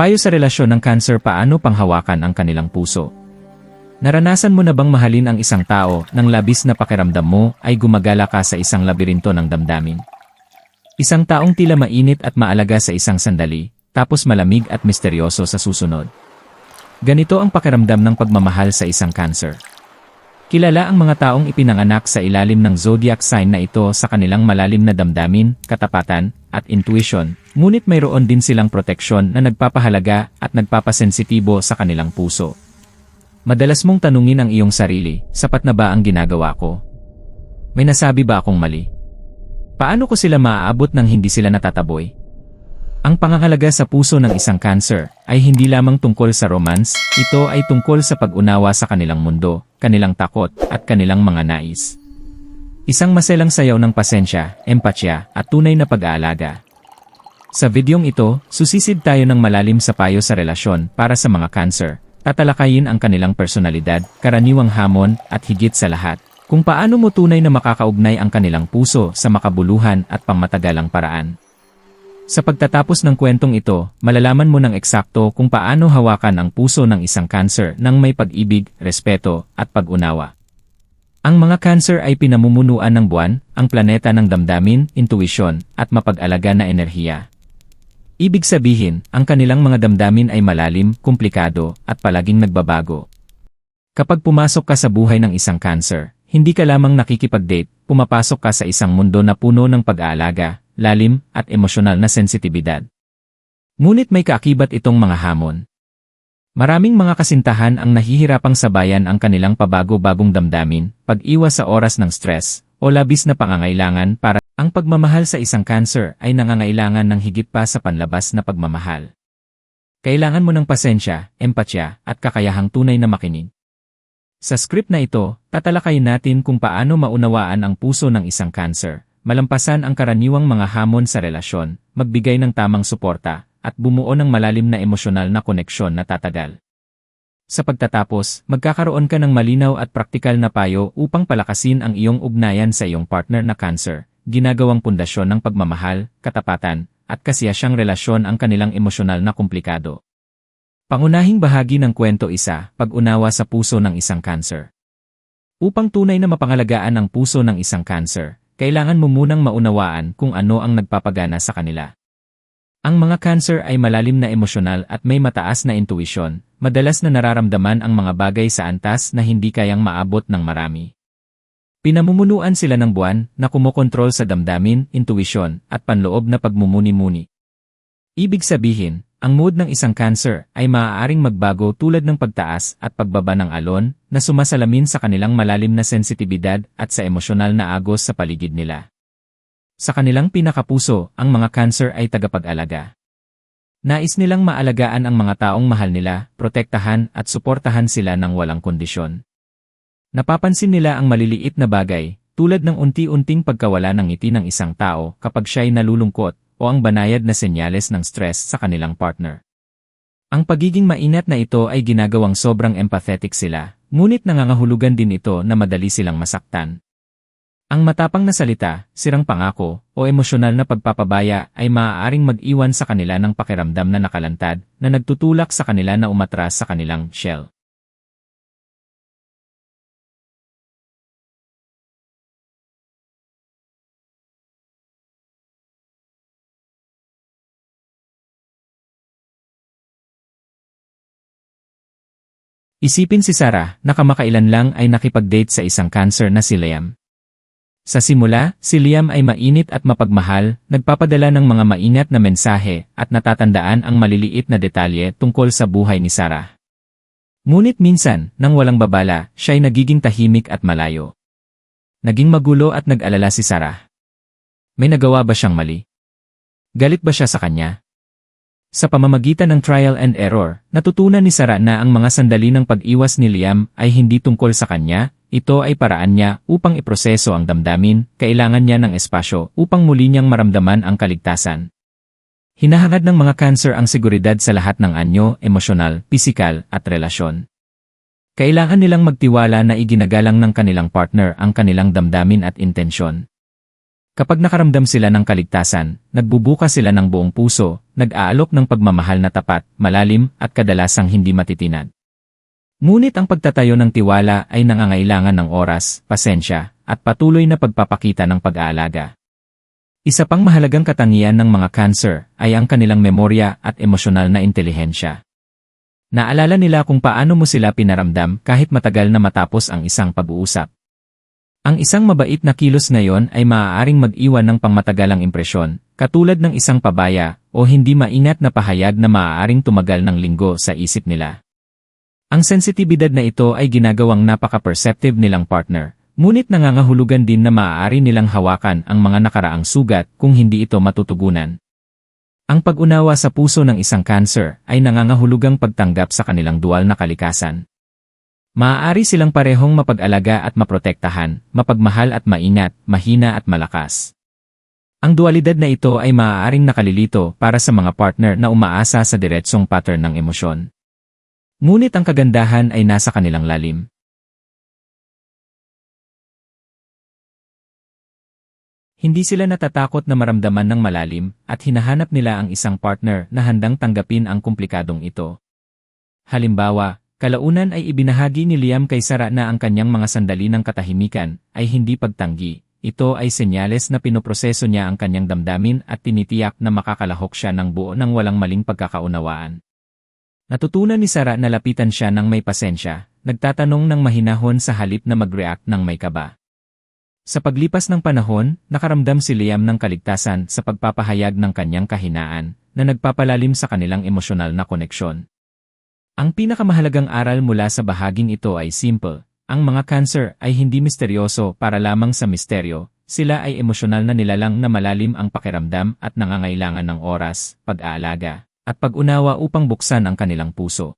Payo sa relasyon ng cancer paano panghawakan ang kanilang puso. Naranasan mo na bang mahalin ang isang tao nang labis na pakiramdam mo ay gumagala ka sa isang labirinto ng damdamin? Isang taong tila mainit at maalaga sa isang sandali, tapos malamig at misteryoso sa susunod. Ganito ang pakiramdam ng pagmamahal sa isang cancer. Kilala ang mga taong ipinanganak sa ilalim ng zodiac sign na ito sa kanilang malalim na damdamin, katapatan, at intuition, ngunit mayroon din silang proteksyon na nagpapahalaga at nagpapasensitibo sa kanilang puso. Madalas mong tanungin ang iyong sarili, sapat na ba ang ginagawa ko? May nasabi ba akong mali? Paano ko sila maaabot nang hindi sila natataboy? Ang pangangalaga sa puso ng isang cancer ay hindi lamang tungkol sa romance, ito ay tungkol sa pag-unawa sa kanilang mundo, kanilang takot, at kanilang mga nais. Isang maselang sayaw ng pasensya, empatya, at tunay na pag-aalaga. Sa videong ito, susisid tayo ng malalim sa payo sa relasyon para sa mga cancer, tatalakayin ang kanilang personalidad, karaniwang hamon, at higit sa lahat, kung paano mo tunay na makakaugnay ang kanilang puso sa makabuluhan at pangmatagalang paraan. Sa pagtatapos ng kwentong ito, malalaman mo ng eksakto kung paano hawakan ang puso ng isang cancer ng may pag-ibig, respeto, at pag-unawa. Ang mga cancer ay pinamumunuan ng buwan, ang planeta ng damdamin, intuisyon, at mapag-alaga na enerhiya. Ibig sabihin, ang kanilang mga damdamin ay malalim, komplikado, at palaging nagbabago. Kapag pumasok ka sa buhay ng isang cancer, hindi ka lamang nakikipag-date, pumapasok ka sa isang mundo na puno ng pag-aalaga, lalim, at emosyonal na sensitibidad. Ngunit may kaakibat itong mga hamon. Maraming mga kasintahan ang nahihirapang sabayan ang kanilang pabago-bagong damdamin, pag-iwas sa oras ng stress, o labis na pangangailangan para ang pagmamahal sa isang cancer ay nangangailangan ng higit pa sa panlabas na pagmamahal. Kailangan mo ng pasensya, empatya, at kakayahang tunay na makinig. Sa script na ito, tatalakayin natin kung paano maunawaan ang puso ng isang cancer, malampasan ang karaniwang mga hamon sa relasyon, magbigay ng tamang suporta, at bumuo ng malalim na emosyonal na koneksyon na tatagal. Sa pagtatapos, magkakaroon ka ng malinaw at praktikal na payo upang palakasin ang iyong ugnayan sa iyong partner na cancer, ginagawang pundasyon ng pagmamahal, katapatan, at kasiyasyang relasyon ang kanilang emosyonal na komplikado. Pangunahing bahagi ng kwento isa, pag-unawa sa puso ng isang cancer. Upang tunay na mapangalagaan ang puso ng isang cancer, kailangan mo munang maunawaan kung ano ang nagpapagana sa kanila. Ang mga cancer ay malalim na emosyonal at may mataas na intuisyon, madalas na nararamdaman ang mga bagay sa antas na hindi kayang maabot ng marami. Pinamumunuan sila ng buwan na kumokontrol sa damdamin, intuisyon, at panloob na pagmumuni-muni. Ibig sabihin, ang mood ng isang cancer ay maaaring magbago tulad ng pagtaas at pagbaba ng alon na sumasalamin sa kanilang malalim na sensitibidad at sa emosyonal na agos sa paligid nila. Sa kanilang pinakapuso, ang mga cancer ay tagapag-alaga. Nais nilang maalagaan ang mga taong mahal nila, protektahan at suportahan sila ng walang kondisyon. Napapansin nila ang maliliit na bagay, tulad ng unti-unting pagkawala ng ngiti ng isang tao kapag siya'y nalulungkot o ang banayad na senyales ng stress sa kanilang partner. Ang pagiging mainat na ito ay ginagawang sobrang empathetic sila, ngunit nangangahulugan din ito na madali silang masaktan. Ang matapang na salita, sirang pangako, o emosyonal na pagpapabaya ay maaaring mag-iwan sa kanila ng pakiramdam na nakalantad na nagtutulak sa kanila na umatras sa kanilang shell. Isipin si Sarah na kamakailan lang ay nakipag-date sa isang cancer na si Liam. Sa simula, si Liam ay mainit at mapagmahal, nagpapadala ng mga maingat na mensahe at natatandaan ang maliliit na detalye tungkol sa buhay ni Sarah. Ngunit minsan, nang walang babala, siya ay nagiging tahimik at malayo. Naging magulo at nag-alala si Sarah. May nagawa ba siyang mali? Galit ba siya sa kanya? Sa pamamagitan ng trial and error, natutunan ni Sarah na ang mga sandali ng pag-iwas ni Liam ay hindi tungkol sa kanya, ito ay paraan niya upang iproseso ang damdamin, kailangan niya ng espasyo upang muli niyang maramdaman ang kaligtasan. Hinahangad ng mga cancer ang seguridad sa lahat ng anyo, emosyonal, pisikal, at relasyon. Kailangan nilang magtiwala na iginagalang ng kanilang partner ang kanilang damdamin at intensyon. Kapag nakaramdam sila ng kaligtasan, nagbubukas sila ng buong puso, nag-aalok ng pagmamahal na tapat, malalim, at kadalasang hindi matitinad. Ngunit ang pagtatayo ng tiwala ay nangangailangan ng oras, pasensya, at patuloy na pagpapakita ng pag-aalaga. Isa pang mahalagang katangian ng mga cancer ay ang kanilang memorya at emosyonal na intelihensya. Naalala nila kung paano mo sila pinaramdam kahit matagal na matapos ang isang pag-uusap. Ang isang mabait na kilos ngayon ay maaaring mag-iwan ng pangmatagalang impresyon, katulad ng isang pabaya o hindi maingat na pahayag na maaaring tumagal ng linggo sa isip nila. Ang sensitibidad na ito ay ginagawang napaka-perceptive nilang partner, ngunit nangangahulugan din na maaari nilang hawakan ang mga nakaraang sugat kung hindi ito matutugunan. Ang pag-unawa sa puso ng isang cancer ay nangangahulugang pagtanggap sa kanilang dual na kalikasan. Maaari silang parehong mapag-alaga at maprotektahan, mapagmahal at maingat, mahina at malakas. Ang dualidad na ito ay maaaring nakalilito para sa mga partner na umaasa sa diretsong pattern ng emosyon. Ngunit ang kagandahan ay nasa kanilang lalim. Hindi sila natatakot na maramdaman ng malalim at hinahanap nila ang isang partner na handang tanggapin ang komplikadong ito. Halimbawa, Kalaunan ay ibinahagi ni Liam kay Sara na ang kanyang mga sandali ng katahimikan ay hindi pagtanggi. Ito ay senyales na pinoproseso niya ang kanyang damdamin at tinitiyak na makakalahok siya ng buo ng walang maling pagkakaunawaan. Natutunan ni Sara na lapitan siya ng may pasensya, nagtatanong ng mahinahon sa halip na mag-react ng may kaba. Sa paglipas ng panahon, nakaramdam si Liam ng kaligtasan sa pagpapahayag ng kanyang kahinaan na nagpapalalim sa kanilang emosyonal na koneksyon. Ang pinakamahalagang aral mula sa bahaging ito ay simple. Ang mga cancer ay hindi misteryoso para lamang sa misteryo, sila ay emosyonal na nilalang na malalim ang pakiramdam at nangangailangan ng oras, pag-aalaga, at pag-unawa upang buksan ang kanilang puso.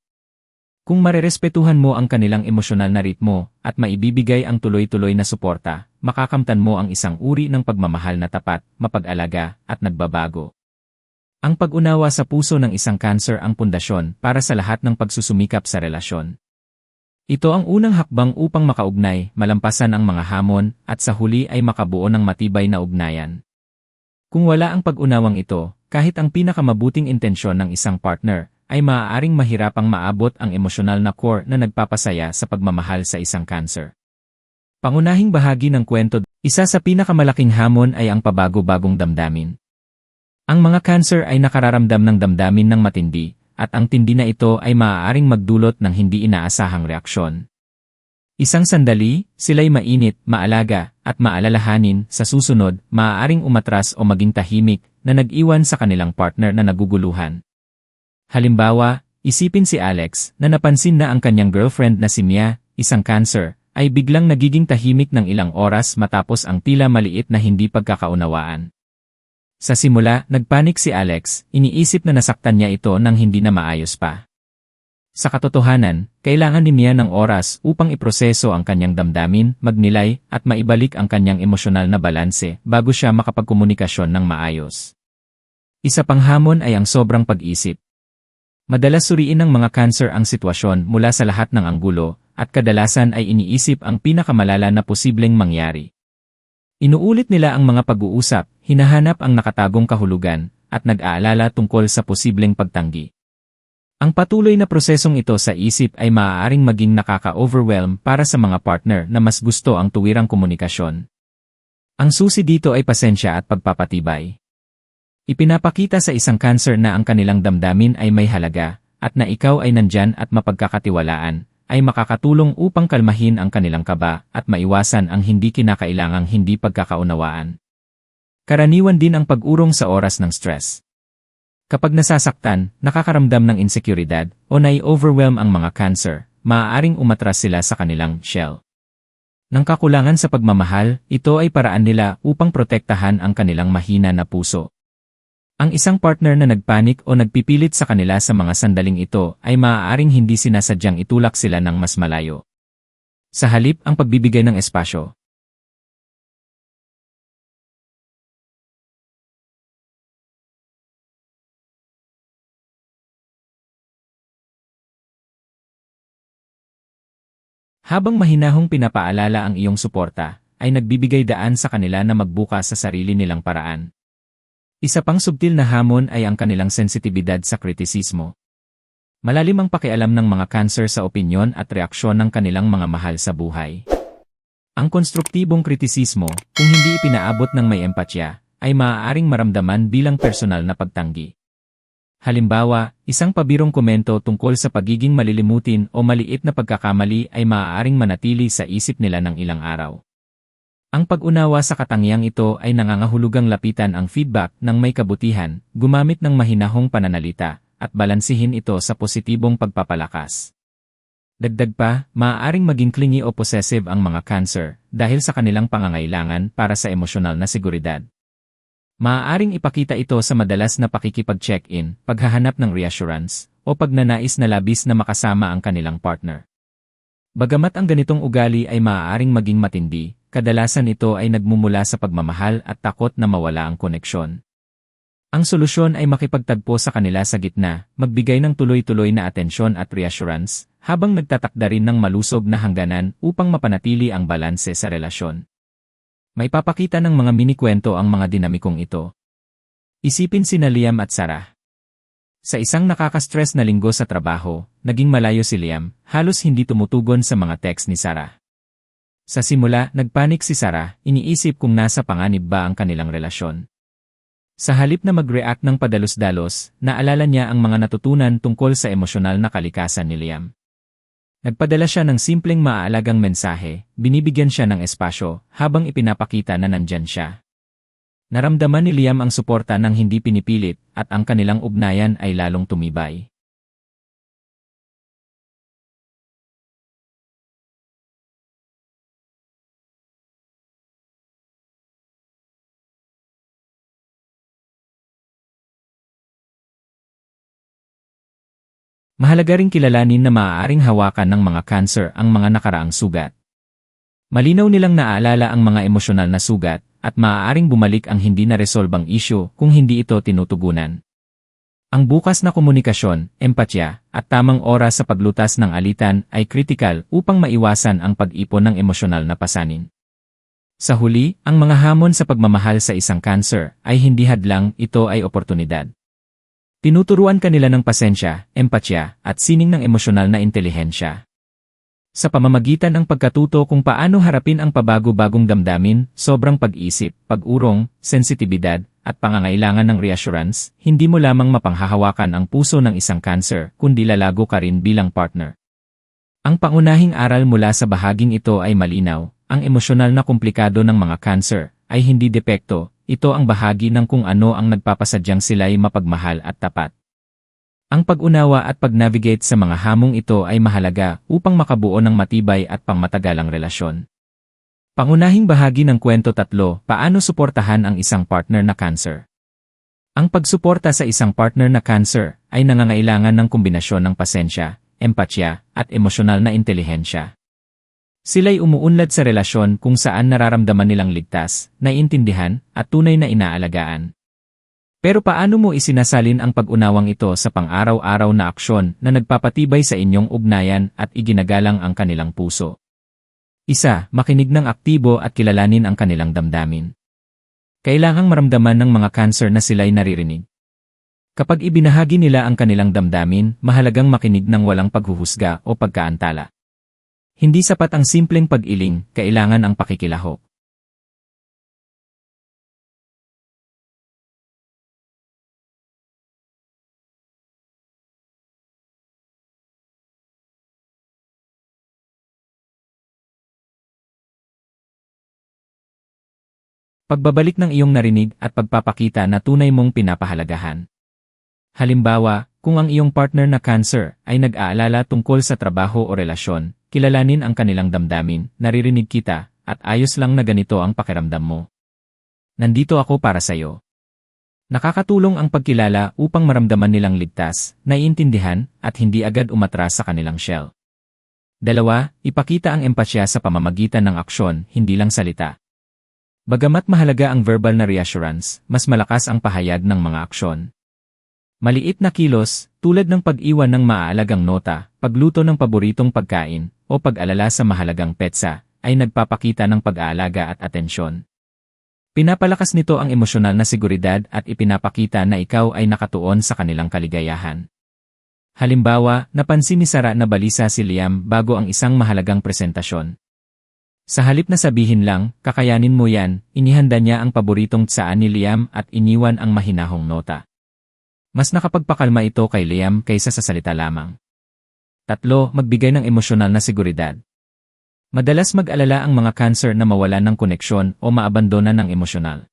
Kung marerespetuhan mo ang kanilang emosyonal na ritmo at maibibigay ang tuloy-tuloy na suporta, makakamtan mo ang isang uri ng pagmamahal na tapat, mapag-alaga, at nagbabago. Ang pag-unawa sa puso ng isang cancer ang pundasyon para sa lahat ng pagsusumikap sa relasyon. Ito ang unang hakbang upang makaugnay, malampasan ang mga hamon, at sa huli ay makabuo ng matibay na ugnayan. Kung wala ang pag-unawang ito, kahit ang pinakamabuting intensyon ng isang partner, ay maaaring mahirapang maabot ang emosyonal na core na nagpapasaya sa pagmamahal sa isang cancer. Pangunahing bahagi ng kwento, isa sa pinakamalaking hamon ay ang pabago-bagong damdamin. Ang mga cancer ay nakararamdam ng damdamin ng matindi, at ang tindi na ito ay maaaring magdulot ng hindi inaasahang reaksyon. Isang sandali, sila'y mainit, maalaga, at maalalahanin, sa susunod, maaaring umatras o maging tahimik na nag-iwan sa kanilang partner na naguguluhan. Halimbawa, isipin si Alex na napansin na ang kanyang girlfriend na si Mia, isang cancer, ay biglang nagiging tahimik ng ilang oras matapos ang tila maliit na hindi pagkakaunawaan. Sa simula, nagpanik si Alex, iniisip na nasaktan niya ito nang hindi na maayos pa. Sa katotohanan, kailangan ni Mia ng oras upang iproseso ang kanyang damdamin, magnilay, at maibalik ang kanyang emosyonal na balanse bago siya makapagkomunikasyon ng maayos. Isa pang hamon ay ang sobrang pag-isip. Madalas suriin ng mga cancer ang sitwasyon mula sa lahat ng anggulo, at kadalasan ay iniisip ang pinakamalala na posibleng mangyari. Inuulit nila ang mga pag-uusap, hinahanap ang nakatagong kahulugan, at nag-aalala tungkol sa posibleng pagtanggi. Ang patuloy na prosesong ito sa isip ay maaaring maging nakaka-overwhelm para sa mga partner na mas gusto ang tuwirang komunikasyon. Ang susi dito ay pasensya at pagpapatibay. Ipinapakita sa isang cancer na ang kanilang damdamin ay may halaga, at na ikaw ay nandyan at mapagkakatiwalaan, ay makakatulong upang kalmahin ang kanilang kaba at maiwasan ang hindi kinakailangang hindi pagkakaunawaan. Karaniwan din ang pag-urong sa oras ng stress. Kapag nasasaktan, nakakaramdam ng insekuridad o nai-overwhelm ang mga cancer, maaaring umatras sila sa kanilang shell. Nang kakulangan sa pagmamahal, ito ay paraan nila upang protektahan ang kanilang mahina na puso. Ang isang partner na nagpanik o nagpipilit sa kanila sa mga sandaling ito ay maaaring hindi sinasadyang itulak sila ng mas malayo. Sa halip ang pagbibigay ng espasyo. Habang mahinahong pinapaalala ang iyong suporta, ay nagbibigay daan sa kanila na magbukas sa sarili nilang paraan. Isa pang subtil na hamon ay ang kanilang sensitibidad sa kritisismo. Malalim ang pakialam ng mga cancer sa opinyon at reaksyon ng kanilang mga mahal sa buhay. Ang konstruktibong kritisismo, kung hindi ipinaabot ng may empatya, ay maaaring maramdaman bilang personal na pagtanggi. Halimbawa, isang pabirong komento tungkol sa pagiging malilimutin o maliit na pagkakamali ay maaaring manatili sa isip nila ng ilang araw. Ang pag-unawa sa katangiang ito ay nangangahulugang lapitan ang feedback ng may kabutihan, gumamit ng mahinahong pananalita, at balansihin ito sa positibong pagpapalakas. Dagdag pa, maaaring maging clingy o possessive ang mga cancer dahil sa kanilang pangangailangan para sa emosyonal na seguridad. Maaaring ipakita ito sa madalas na pakikipag-check-in, paghahanap ng reassurance, o pagnanais na labis na makasama ang kanilang partner. Bagamat ang ganitong ugali ay maaaring maging matindi, kadalasan ito ay nagmumula sa pagmamahal at takot na mawala ang koneksyon. Ang solusyon ay makipagtagpo sa kanila sa gitna, magbigay ng tuloy-tuloy na atensyon at reassurance, habang nagtatakda rin ng malusog na hangganan upang mapanatili ang balanse sa relasyon. May papakita ng mga mini-kwento ang mga dinamikong ito. Isipin si Liam at Sarah. Sa isang nakaka-stress na linggo sa trabaho, naging malayo si Liam, halos hindi tumutugon sa mga text ni Sarah. Sa simula, nagpanik si Sarah, iniisip kung nasa panganib ba ang kanilang relasyon. Sa halip na mag-react ng padalos-dalos, naalala niya ang mga natutunan tungkol sa emosyonal na kalikasan ni Liam. Nagpadala siya ng simpleng maaalagang mensahe, binibigyan siya ng espasyo, habang ipinapakita na nandyan siya. Naramdaman ni Liam ang suporta ng hindi pinipilit, at ang kanilang ugnayan ay lalong tumibay. Mahalaga ring kilalanin na maaaring hawakan ng mga cancer ang mga nakaraang sugat. Malinaw nilang naaalala ang mga emosyonal na sugat at maaaring bumalik ang hindi na resolbang issue kung hindi ito tinutugunan. Ang bukas na komunikasyon, empatya, at tamang oras sa paglutas ng alitan ay kritikal upang maiwasan ang pag-ipon ng emosyonal na pasanin. Sa huli, ang mga hamon sa pagmamahal sa isang cancer ay hindi hadlang, ito ay oportunidad. Tinuturuan kanila ng pasensya, empatya, at sining ng emosyonal na intelihensya. Sa pamamagitan ng pagkatuto kung paano harapin ang pabago-bagong damdamin, sobrang pag-isip, pag-urong, sensitibidad, at pangangailangan ng reassurance, hindi mo lamang mapanghahawakan ang puso ng isang cancer, kundi lalago ka rin bilang partner. Ang pangunahing aral mula sa bahaging ito ay malinaw, ang emosyonal na komplikado ng mga cancer ay hindi depekto, ito ang bahagi ng kung ano ang nagpapasadyang sila'y mapagmahal at tapat. Ang pag-unawa at pag-navigate sa mga hamong ito ay mahalaga upang makabuo ng matibay at pangmatagalang relasyon. Pangunahing bahagi ng kwento tatlo, paano suportahan ang isang partner na cancer. Ang pagsuporta sa isang partner na cancer ay nangangailangan ng kombinasyon ng pasensya, empatya, at emosyonal na intelihensya. Sila'y umuunlad sa relasyon kung saan nararamdaman nilang ligtas, naiintindihan, at tunay na inaalagaan. Pero paano mo isinasalin ang pag-unawang ito sa pang-araw-araw na aksyon na nagpapatibay sa inyong ugnayan at iginagalang ang kanilang puso? Isa, makinig ng aktibo at kilalanin ang kanilang damdamin. Kailangang maramdaman ng mga cancer na sila'y naririnig. Kapag ibinahagi nila ang kanilang damdamin, mahalagang makinig ng walang paghuhusga o pagkaantala. Hindi sapat ang simpleng pag-iling, kailangan ang pakikilahok. Pagbabalik ng iyong narinig at pagpapakita na tunay mong pinapahalagahan. Halimbawa, kung ang iyong partner na cancer ay nag-aalala tungkol sa trabaho o relasyon, kilalanin ang kanilang damdamin, naririnig kita, at ayos lang na ganito ang pakiramdam mo. Nandito ako para sa'yo. Nakakatulong ang pagkilala upang maramdaman nilang ligtas, naiintindihan, at hindi agad umatras sa kanilang shell. Dalawa, ipakita ang empatya sa pamamagitan ng aksyon, hindi lang salita. Bagamat mahalaga ang verbal na reassurance, mas malakas ang pahayag ng mga aksyon. Maliit na kilos, tulad ng pag-iwan ng maaalagang nota, pagluto ng paboritong pagkain, o pag-alala sa mahalagang petsa, ay nagpapakita ng pag-aalaga at atensyon. Pinapalakas nito ang emosyonal na seguridad at ipinapakita na ikaw ay nakatuon sa kanilang kaligayahan. Halimbawa, napansin ni Sara na balisa si Liam bago ang isang mahalagang presentasyon. Sa halip na sabihin lang, kakayanin mo yan, inihanda niya ang paboritong tsaan ni Liam at iniwan ang mahinahong nota. Mas nakapagpakalma ito kay Liam kaysa sa salita lamang. Tatlo, magbigay ng emosyonal na seguridad. Madalas mag-alala ang mga cancer na mawalan ng koneksyon o maabandona ng emosyonal.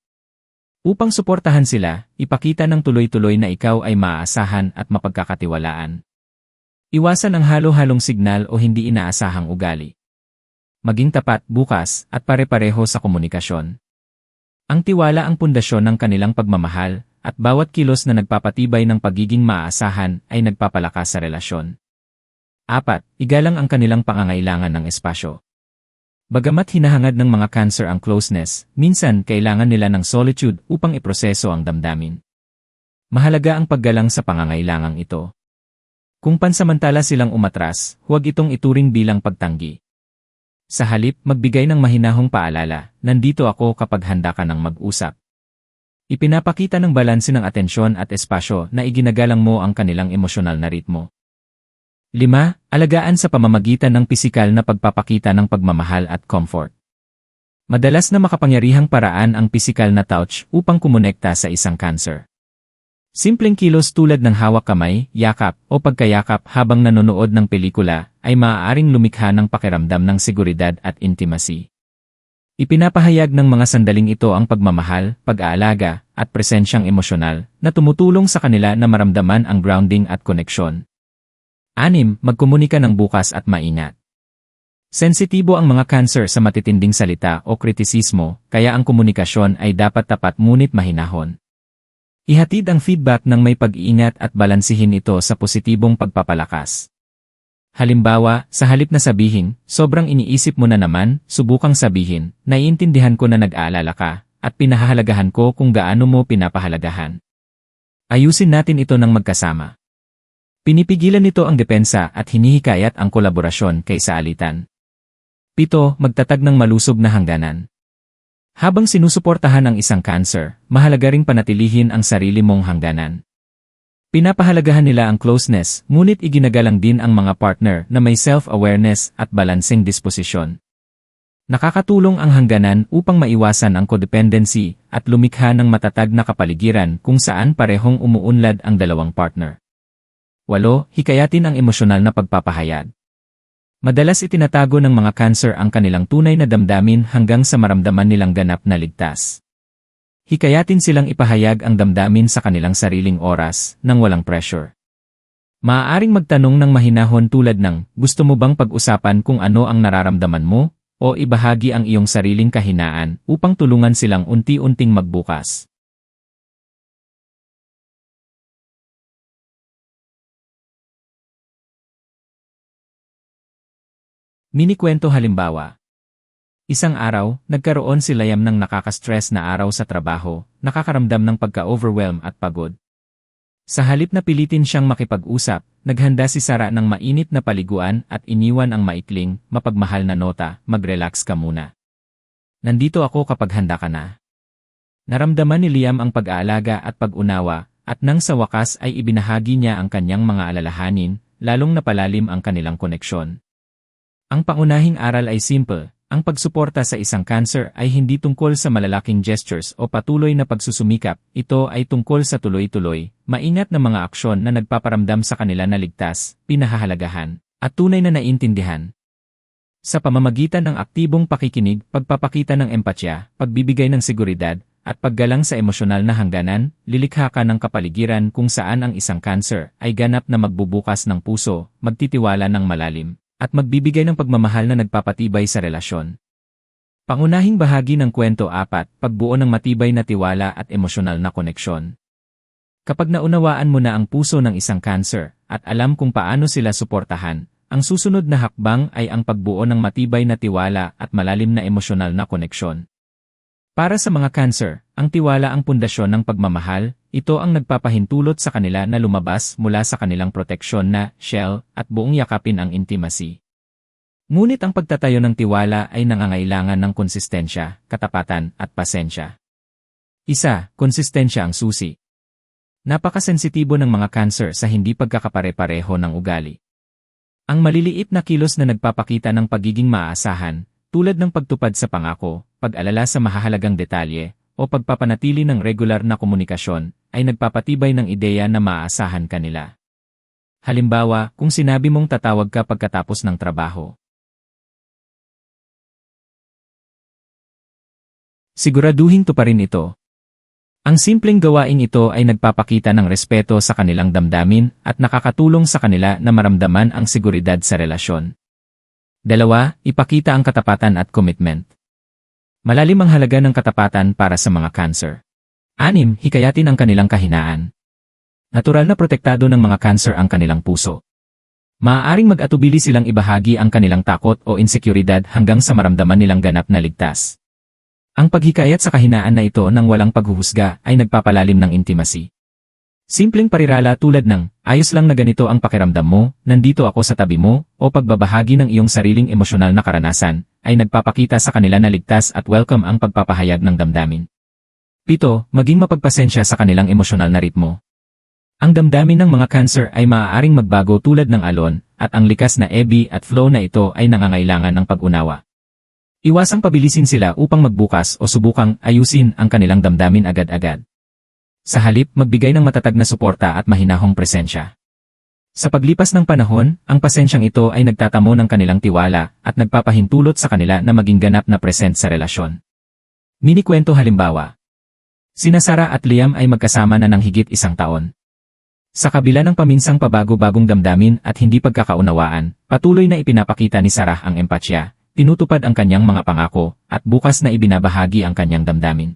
Upang suportahan sila, ipakita ng tuloy-tuloy na ikaw ay maaasahan at mapagkakatiwalaan. Iwasan ang halo-halong signal o hindi inaasahang ugali. Maging tapat, bukas, at pare-pareho sa komunikasyon. Ang tiwala ang pundasyon ng kanilang pagmamahal, at bawat kilos na nagpapatibay ng pagiging maaasahan ay nagpapalakas sa relasyon. Apat, igalang ang kanilang pangangailangan ng espasyo. Bagamat hinahangad ng mga cancer ang closeness, minsan kailangan nila ng solitude upang iproseso ang damdamin. Mahalaga ang paggalang sa pangangailangang ito. Kung pansamantala silang umatras, huwag itong ituring bilang pagtanggi. Sa halip, magbigay ng mahinahong paalala, nandito ako kapag handa ka ng mag-usap. Ipinapakita ng balanse ng atensyon at espasyo na iginagalang mo ang kanilang emosyonal na ritmo. 5. Alagaan sa pamamagitan ng pisikal na pagpapakita ng pagmamahal at comfort. Madalas na makapangyarihang paraan ang pisikal na touch upang kumonekta sa isang cancer. Simpleng kilos tulad ng hawak kamay, yakap, o pagkayakap habang nanonood ng pelikula ay maaaring lumikha ng pakiramdam ng seguridad at intimacy. Ipinapahayag ng mga sandaling ito ang pagmamahal, pag-aalaga, at presensyang emosyonal na tumutulong sa kanila na maramdaman ang grounding at koneksyon. Anim, magkomunika ng bukas at maingat. Sensitibo ang mga cancer sa matitinding salita o kritisismo, kaya ang komunikasyon ay dapat tapat ngunit mahinahon. Ihatid ang feedback ng may pag-iingat at balansihin ito sa positibong pagpapalakas. Halimbawa, sa halip na sabihin, sobrang iniisip mo na naman, subukang sabihin, naiintindihan ko na nag-aalala ka, at pinahahalagahan ko kung gaano mo pinapahalagahan. Ayusin natin ito ng magkasama. Pinipigilan nito ang depensa at hinihikayat ang kolaborasyon kaysa alitan. Pito, magtatag ng malusog na hangganan. Habang sinusuportahan ang isang cancer, mahalaga ring panatilihin ang sarili mong hangganan. Pinapahalagahan nila ang closeness, ngunit iginagalang din ang mga partner na may self-awareness at balancing disposisyon. Nakakatulong ang hangganan upang maiwasan ang codependency at lumikha ng matatag na kapaligiran kung saan parehong umuunlad ang dalawang partner. 8. Hikayatin ang emosyonal na pagpapahayag. Madalas itinatago ng mga cancer ang kanilang tunay na damdamin hanggang sa maramdaman nilang ganap na ligtas. Hikayatin silang ipahayag ang damdamin sa kanilang sariling oras, nang walang pressure. Maaaring magtanong ng mahinahon tulad ng, gusto mo bang pag-usapan kung ano ang nararamdaman mo? O ibahagi ang iyong sariling kahinaan upang tulungan silang unti-unting magbukas. Mini-kwento halimbawa. Isang araw, nagkaroon si Liam ng nakaka-stress na araw sa trabaho, nakakaramdam ng pagka-overwhelm at pagod. Sa halip na pilitin siyang makipag-usap, naghanda si Sara ng mainit na paliguan at iniwan ang maikling, mapagmahal na nota, mag-relax ka muna. Nandito ako kapag handa ka na. Naramdaman ni Liam ang pag-aalaga at pag-unawa, at nang sa wakas ay ibinahagi niya ang kanyang mga alalahanin, lalong napalalim ang kanilang koneksyon. Ang pangunahing aral ay simple, ang pagsuporta sa isang cancer ay hindi tungkol sa malalaking gestures o patuloy na pagsusumikap, ito ay tungkol sa tuloy-tuloy, maingat na mga aksyon na nagpaparamdam sa kanila na ligtas, pinahahalagahan, at tunay na naintindihan. Sa pamamagitan ng aktibong pakikinig, pagpapakita ng empatya, pagbibigay ng seguridad, at paggalang sa emosyonal na hangganan, lilikha ka ng kapaligiran kung saan ang isang cancer ay ganap na magbubukas ng puso, magtitiwala ng malalim, at magbibigay ng pagmamahal na nagpapatibay sa relasyon. Pangunahing bahagi ng kwento 4, pagbuo ng matibay na tiwala at emosyonal na koneksyon. Kapag naunawaan mo na ang puso ng isang cancer at alam kung paano sila suportahan, ang susunod na hakbang ay ang pagbuo ng matibay na tiwala at malalim na emosyonal na koneksyon. Para sa mga cancer, ang tiwala ang pundasyon ng pagmamahal, ito ang nagpapahintulot sa kanila na lumabas mula sa kanilang proteksyon na shell at buong yakapin ang intimacy. Ngunit ang pagtatayo ng tiwala ay nangangailangan ng konsistensya, katapatan, at pasensya. Isa, konsistensya ang susi. Napakasensitibo ng mga cancer sa hindi pagkakapare-pareho ng ugali. Ang maliliit na kilos na nagpapakita ng pagiging maaasahan, tulad ng pagtupad sa pangako, pag-alala sa mahahalagang detalye, o pagpapanatili ng regular na komunikasyon, ay nagpapatibay ng ideya na maaasahan ka nila. Halimbawa, kung sinabi mong tatawag ka pagkatapos ng trabaho, Siguraduhin to pa rin ito. Ang simpleng gawain ito ay nagpapakita ng respeto sa kanilang damdamin at nakakatulong sa kanila na maramdaman ang seguridad sa relasyon. Dalawa, ipakita ang katapatan at commitment. Malalim ang halaga ng katapatan para sa mga cancer. Anim, hikayatin ang kanilang kahinaan. Natural na protektado ng mga cancer ang kanilang puso. Maaaring mag-atubili silang ibahagi ang kanilang takot o insekuridad hanggang sa maramdaman nilang ganap na ligtas. Ang paghikayat sa kahinaan na ito ng walang paghuhusga ay nagpapalalim ng intimacy. Simpleng parirala tulad ng, ayos lang na ganito ang pakiramdam mo, nandito ako sa tabi mo, o pagbabahagi ng iyong sariling emosyonal na karanasan, ay nagpapakita sa kanila na ligtas at welcome ang pagpapahayag ng damdamin. Pito, maging mapagpasensya sa kanilang emosyonal na ritmo. Ang damdamin ng mga cancer ay maaaring magbago tulad ng alon, at ang likas na ebi at flow na ito ay nangangailangan ng pag-unawa. Iwasang pabilisin sila upang magbukas o subukang ayusin ang kanilang damdamin agad-agad. Sa halip, magbigay ng matatag na suporta at mahinahong presensya. Sa paglipas ng panahon, ang pasensyang ito ay nagtatamo ng kanilang tiwala at nagpapahintulot sa kanila na maging ganap na present sa relasyon. Mini kwento halimbawa. Sina Sarah at Liam ay magkasama na ng higit isang taon. Sa kabila ng paminsang pabago-bagong damdamin at hindi pagkakaunawaan, patuloy na ipinapakita ni Sarah ang empatya, tinutupad ang kanyang mga pangako, at bukas na ibinabahagi ang kanyang damdamin.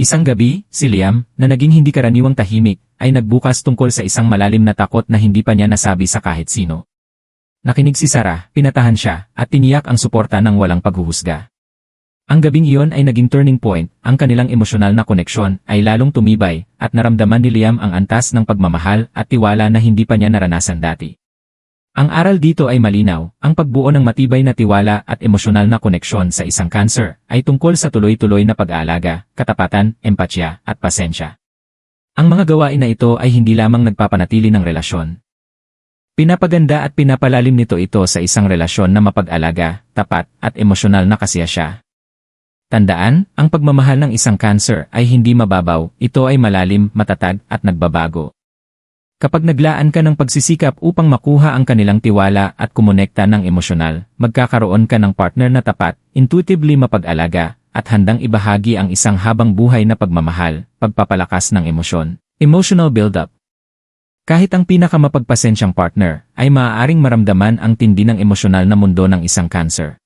Isang gabi, si Liam, na naging hindi karaniwang tahimik, ay nagbukas tungkol sa isang malalim na takot na hindi pa niya nasabi sa kahit sino. Nakinig si Sarah, pinatahan siya, at tiniyak ang suporta ng walang paghuhusga. Ang gabing iyon ay naging turning point, ang kanilang emosyonal na koneksyon ay lalong tumibay, at naramdaman ni Liam ang antas ng pagmamahal at tiwala na hindi pa niya naranasan dati. Ang aral dito ay malinaw, ang pagbuo ng matibay na tiwala at emosyonal na koneksyon sa isang cancer ay tungkol sa tuloy-tuloy na pag-aalaga, katapatan, empatya, at pasensya. Ang mga gawain na ito ay hindi lamang nagpapanatili ng relasyon. Pinapaganda at pinapalalim nito ito sa isang relasyon na mapag-alaga, tapat, at emosyonal na kasiyasya. Tandaan, ang pagmamahal ng isang cancer ay hindi mababaw, ito ay malalim, matatag, at nagbabago. Kapag naglaan ka ng pagsisikap upang makuha ang kanilang tiwala at kumonekta ng emosyonal, magkakaroon ka ng partner na tapat, intuitively mapag-alaga, at handang ibahagi ang isang habang buhay na pagmamahal, pagpapalakas ng emosyon. Emotional build-up Kahit ang pinakamapagpasensyang partner, ay maaaring maramdaman ang tindi ng emosyonal na mundo ng isang cancer.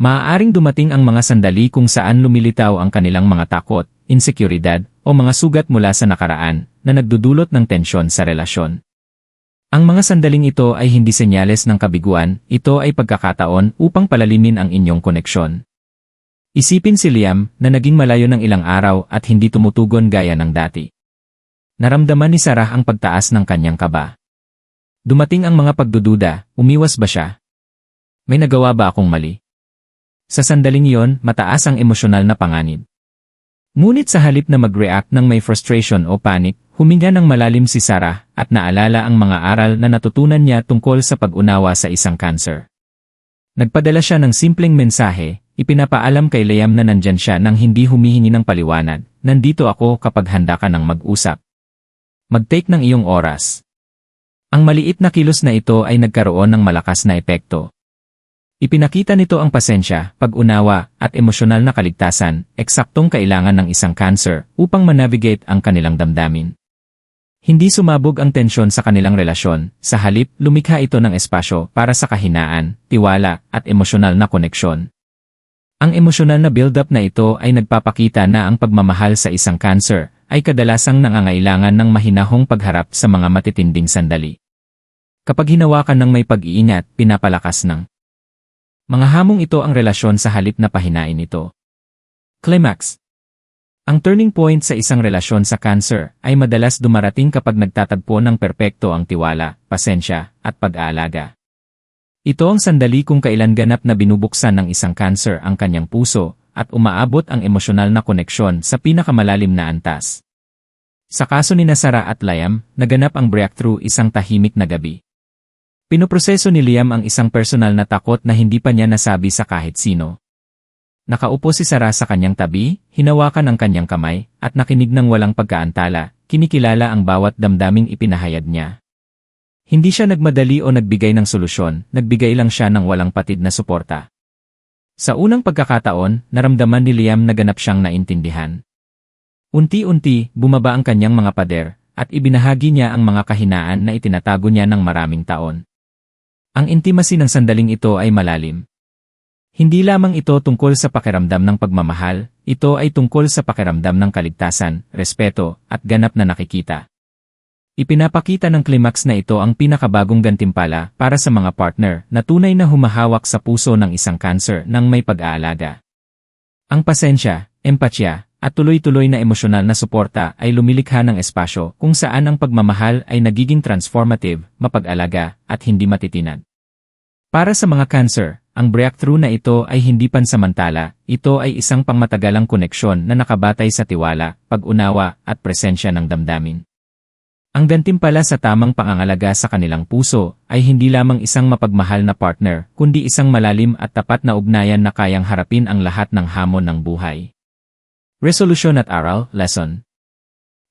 Maaaring dumating ang mga sandali kung saan lumilitaw ang kanilang mga takot, insekuridad, o mga sugat mula sa nakaraan, na nagdudulot ng tensyon sa relasyon. Ang mga sandaling ito ay hindi senyales ng kabiguan, ito ay pagkakataon upang palalimin ang inyong koneksyon. Isipin si Liam na naging malayo ng ilang araw at hindi tumutugon gaya ng dati. Naramdaman ni Sarah ang pagtaas ng kanyang kaba. Dumating ang mga pagdududa, umiwas ba siya? May nagawa ba akong mali? Sa sandaling iyon, mataas ang emosyonal na panganib. Ngunit sa halip na mag-react ng may frustration o panic, huminga ng malalim si Sarah at naalala ang mga aral na natutunan niya tungkol sa pag-unawa sa isang cancer. Nagpadala siya ng simpleng mensahe, ipinapaalam kay Liam na nandyan siya nang hindi humihingi ng paliwanag, nandito ako kapag handa ka ng mag-usap. Mag-take ng iyong oras. Ang maliit na kilos na ito ay nagkaroon ng malakas na epekto. Ipinakita nito ang pasensya, pag-unawa, at emosyonal na kaligtasan, eksaktong kailangan ng isang cancer upang manavigate ang kanilang damdamin. Hindi sumabog ang tensyon sa kanilang relasyon, sa halip lumikha ito ng espasyo para sa kahinaan, tiwala, at emosyonal na koneksyon. Ang emosyonal na build-up na ito ay nagpapakita na ang pagmamahal sa isang cancer ay kadalasang nangangailangan ng mahinahong pagharap sa mga matitinding sandali. Kapag hinawakan ng may pag-iingat, pinapalakas ng mga hamong ito ang relasyon sa halip na pahinain ito. Climax Ang turning point sa isang relasyon sa cancer ay madalas dumarating kapag nagtatagpo ng perpekto ang tiwala, pasensya, at pag-aalaga. Ito ang sandali kung kailan ganap na binubuksan ng isang cancer ang kanyang puso at umaabot ang emosyonal na koneksyon sa pinakamalalim na antas. Sa kaso ni Nasara at Liam, naganap ang breakthrough isang tahimik na gabi. Pinoproseso ni Liam ang isang personal na takot na hindi pa niya nasabi sa kahit sino. Nakaupo si Sara sa kanyang tabi, hinawakan ang kanyang kamay, at nakinig ng walang pagkaantala, kinikilala ang bawat damdaming ipinahayad niya. Hindi siya nagmadali o nagbigay ng solusyon, nagbigay lang siya ng walang patid na suporta. Sa unang pagkakataon, naramdaman ni Liam na ganap siyang naintindihan. Unti-unti, bumaba ang kanyang mga pader, at ibinahagi niya ang mga kahinaan na itinatago niya ng maraming taon. Ang intimacy ng sandaling ito ay malalim. Hindi lamang ito tungkol sa pakiramdam ng pagmamahal, ito ay tungkol sa pakiramdam ng kaligtasan, respeto, at ganap na nakikita. Ipinapakita ng climax na ito ang pinakabagong gantimpala para sa mga partner na tunay na humahawak sa puso ng isang cancer ng may pag-aalaga. Ang pasensya, empatya, at tuloy-tuloy na emosyonal na suporta ay lumilikha ng espasyo kung saan ang pagmamahal ay nagiging transformative, mapag-alaga, at hindi matitinag. Para sa mga cancer, ang breakthrough na ito ay hindi pansamantala, ito ay isang pangmatagalang koneksyon na nakabatay sa tiwala, pag-unawa, at presensya ng damdamin. Ang gantimpala sa tamang pangangalaga sa kanilang puso ay hindi lamang isang mapagmahal na partner, kundi isang malalim at tapat na ugnayan na kayang harapin ang lahat ng hamon ng buhay. Resolution at Aral, Lesson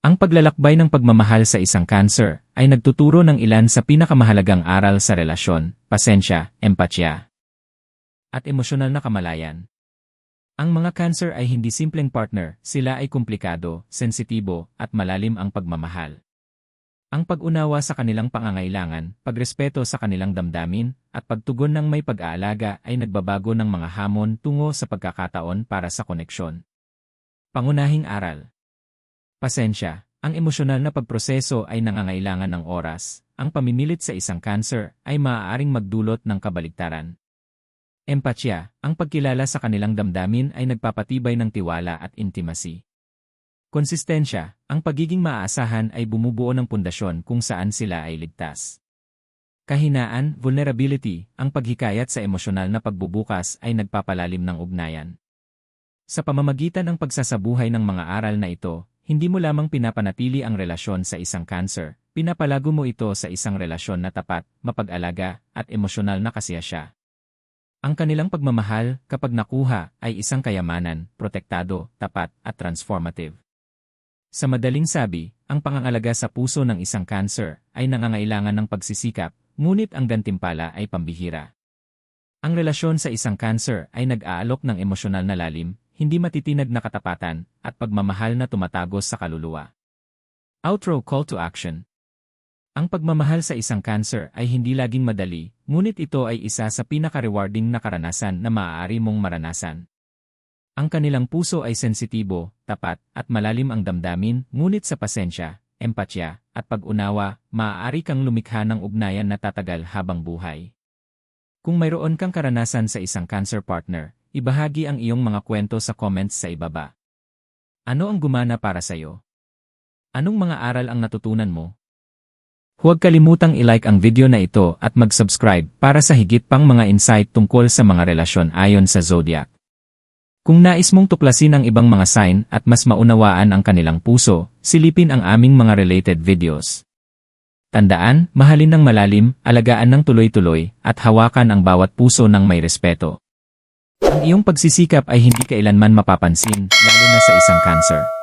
Ang paglalakbay ng pagmamahal sa isang cancer ay nagtuturo ng ilan sa pinakamahalagang aral sa relasyon, pasensya, empatya, at emosyonal na kamalayan. Ang mga cancer ay hindi simpleng partner, sila ay komplikado, sensitibo, at malalim ang pagmamahal. Ang pag-unawa sa kanilang pangangailangan, pagrespeto sa kanilang damdamin, at pagtugon ng may pag-aalaga ay nagbabago ng mga hamon tungo sa pagkakataon para sa koneksyon. Pangunahing aral. Pasensya, ang emosyonal na pagproseso ay nangangailangan ng oras. Ang pamimilit sa isang cancer ay maaaring magdulot ng kabaligtaran. Empatya, ang pagkilala sa kanilang damdamin ay nagpapatibay ng tiwala at intimacy. Konsistensya, ang pagiging maaasahan ay bumubuo ng pundasyon kung saan sila ay ligtas. Kahinaan, vulnerability, ang paghikayat sa emosyonal na pagbubukas ay nagpapalalim ng ugnayan. Sa pamamagitan ng pagsasabuhay ng mga aral na ito, hindi mo lamang pinapanatili ang relasyon sa isang cancer, pinapalago mo ito sa isang relasyon na tapat, mapag-alaga, at emosyonal na kasiyasya. Ang kanilang pagmamahal, kapag nakuha, ay isang kayamanan, protektado, tapat, at transformative. Sa madaling sabi, ang pangangalaga sa puso ng isang cancer ay nangangailangan ng pagsisikap, ngunit ang gantimpala ay pambihira. Ang relasyon sa isang cancer ay nag-aalok ng emosyonal na lalim, hindi matitinag na katapatan, at pagmamahal na tumatagos sa kaluluwa. Outro Call to Action Ang pagmamahal sa isang cancer ay hindi laging madali, ngunit ito ay isa sa pinaka-rewarding na karanasan na maaari mong maranasan. Ang kanilang puso ay sensitibo, tapat, at malalim ang damdamin, ngunit sa pasensya, empatya, at pag-unawa, maaari kang lumikha ng ugnayan na tatagal habang buhay. Kung mayroon kang karanasan sa isang cancer partner, Ibahagi ang iyong mga kwento sa comments sa ibaba. Ano ang gumana para sa iyo? Anong mga aral ang natutunan mo? Huwag kalimutang i-like ang video na ito at mag-subscribe para sa higit pang mga insight tungkol sa mga relasyon ayon sa Zodiac. Kung nais mong tuklasin ang ibang mga sign at mas maunawaan ang kanilang puso, silipin ang aming mga related videos. Tandaan, mahalin ng malalim, alagaan ng tuloy-tuloy, at hawakan ang bawat puso ng may respeto. Ang iyong pagsisikap ay hindi kailanman mapapansin, lalo na sa isang cancer.